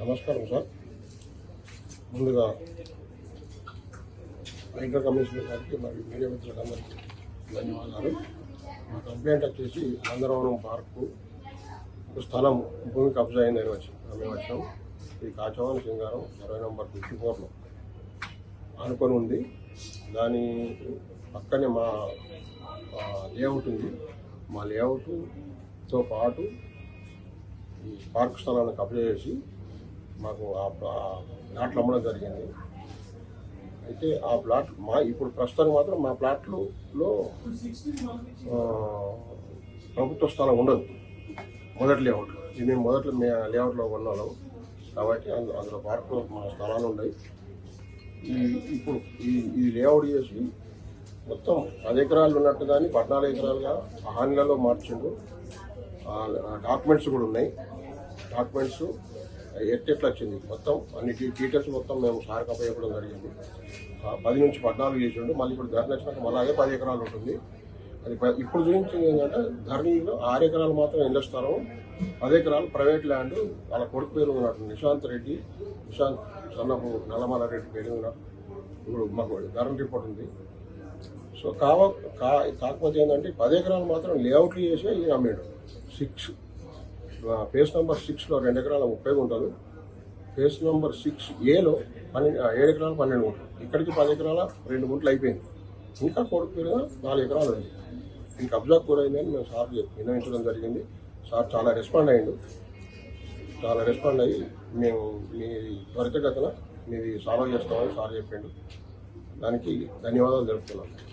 నమస్కారం సార్. ముందుగా writer commissioner గారికి మరియు మీడియా మిత్రులందరికీ ధన్యవాదాలు. మా కంప్లైంట్ వచ్చేసి ఆంధ్రవనం పార్కు స్థలం భూమి కబ్జా అయిందని వచ్చి మేము వచ్చాం. ఈ కాచవాణి సింగారం ఇరవై నెంబర్ ఫిఫ్టీ ఫోర్లో ఆనుకొని ఉంది. దాని పక్కనే మా లేఅవుట్ ఉంది. మా లేఅవుట్తో పాటు ఈ పార్క్ స్థలాన్ని కబ్జా చేసి మాకు ఆ ప్లా- ప్లాట్లు అమ్మడం జరిగింది. అయితే ఆ ప్లాట్ మా ఇప్పుడు ప్రస్తుతానికి మాత్రం మా ప్లాట్లులో ప్రభుత్వ స్థలం ఉండదు. మొదటి లేఅవుట్లో ఇది మేము మొదట్లో మే లేఅవుట్లో కొన్నాము కాబట్టి అందులో పార్కులో మా స్థలాలు ఉన్నాయి. ఈ ఇప్పుడు ఈ ఈ లేఅవుట్ చేసి మొత్తం పది ఎకరాలు ఉన్నట్టు కానీ పద్నాలుగు ఎకరాలుగా హానిలలో మార్చిండు డాక్యుమెంట్స్ కూడా ఉన్నాయి. డాక్యుమెంట్స్ ఎట్టెట్లా వచ్చింది? మొత్తం అన్ని డీటెయిల్స్ మొత్తం మేము సార్కి అప్పచెప్పడం జరిగింది. పది నుంచి పద్నాలుగు చేసిండు. మళ్ళీ ఇప్పుడు ధరణ వచ్చినాక మళ్ళీ అదే పది ఎకరాలు ఉంటుంది. అది ప- ఇప్పుడు చూపించింది ఏంటంటే ధరణిలో ఆరు ఎకరాలు మాత్రం ఇళ్ళ స్థలం పది ఎకరాలు ప్రైవేట్ ల్యాండ్ వాళ్ళ కొడుకు పేరు ఉన్నట్టు నిశాంత్ రెడ్డి నిశాంత్ సన్నపు నల్లమల రెడ్డి పేరు ఉన్నారు ఇప్పుడు మాకు ధరణ రిపోర్ట్ ఉంది. సో కావ కాకపోతే ఏంటంటే పది ఎకరాలు మాత్రం లేఅవుట్లు చేసి ఈయన అమ్మాడు. సిక్స్ ఫేస్ నెంబర్ సిక్స్లో రెండు ఎకరాల ముప్పై గుంటలు. ఫేస్ నెంబర్ సిక్స్ ఏలో పన్నెండు ఏడు ఎకరాలు పన్నెండు గుంటలు. ఇక్కడికి పది ఎకరాల రెండు గుంటలు అయిపోయింది. ఇంకా కొడుకు మీద నాలుగు ఎకరాలు అయింది ఇంకా అబ్జర్వ్ కూడా అయిందని మేము సార్ విన్నవించడం జరిగింది. సార్ చాలా రెస్పాండ్ అయ్యిండు. చాలా రెస్పాండ్ అయ్యి మేము మీ త్వరితగతన మీది సాల్వ్ చేస్తామని సార్ చెప్పిండు. దానికి ధన్యవాదాలు తెలుపుతున్నాను